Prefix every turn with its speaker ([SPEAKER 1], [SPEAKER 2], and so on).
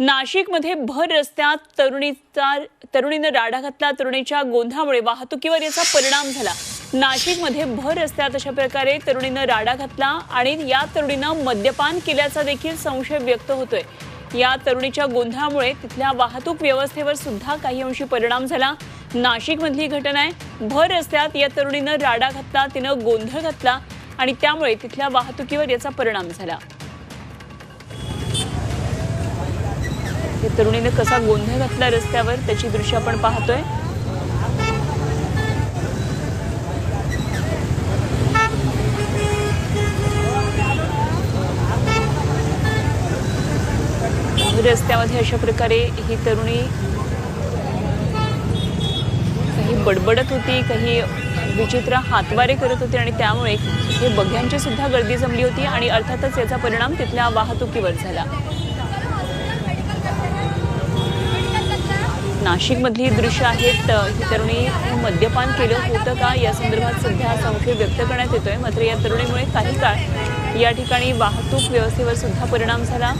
[SPEAKER 1] नाशिकमध्ये भर रस्त्यात तरुणीचा तरुणीनं राडा घातला तरुणीच्या गोंधळामुळे वाहतुकीवर याचा परिणाम झाला. नाशिकमध्ये भर रस्त्यात अशा प्रकारे तरुणीनं राडा घातला आणि या तरुणीनं मद्यपान केल्याचा देखील संशय व्यक्त होतोय. या तरुणीच्या गोंधळामुळे तिथल्या वाहतूक व्यवस्थेवर सुद्धा काही अंशी परिणाम झाला. नाशिकमधली घटना आहे भर रस्त्यात या तरुणीनं राडा घातला तिनं गोंधळ घातला आणि त्यामुळे तिथल्या वाहतुकीवर याचा परिणाम झाला. या तरुणीने कसा गोंधळ घातला रस्त्यावर त्याची दृश्य आपण पाहतोय. रस्त्यामध्ये अशा प्रकारे ही तरुणी काही बडबडत होती काही विचित्र हातवारे करत होती आणि त्यामुळे हे बघ्यांची सुद्धा गर्दी जमली होती आणि अर्थातच याचा परिणाम तिथल्या वाहतुकीवर झाला. नाशिकमधली दृश्य आहेत. ही तरुणी मद्यपान केलं होतं का? या संदर्भात सध्या संशय व्यक्त करण्यात येतोय. मात्र या तरुणीमुळे काही काळ या ठिकाणी वाहतूक व्यवस्थेवर सुद्धा परिणाम झाला.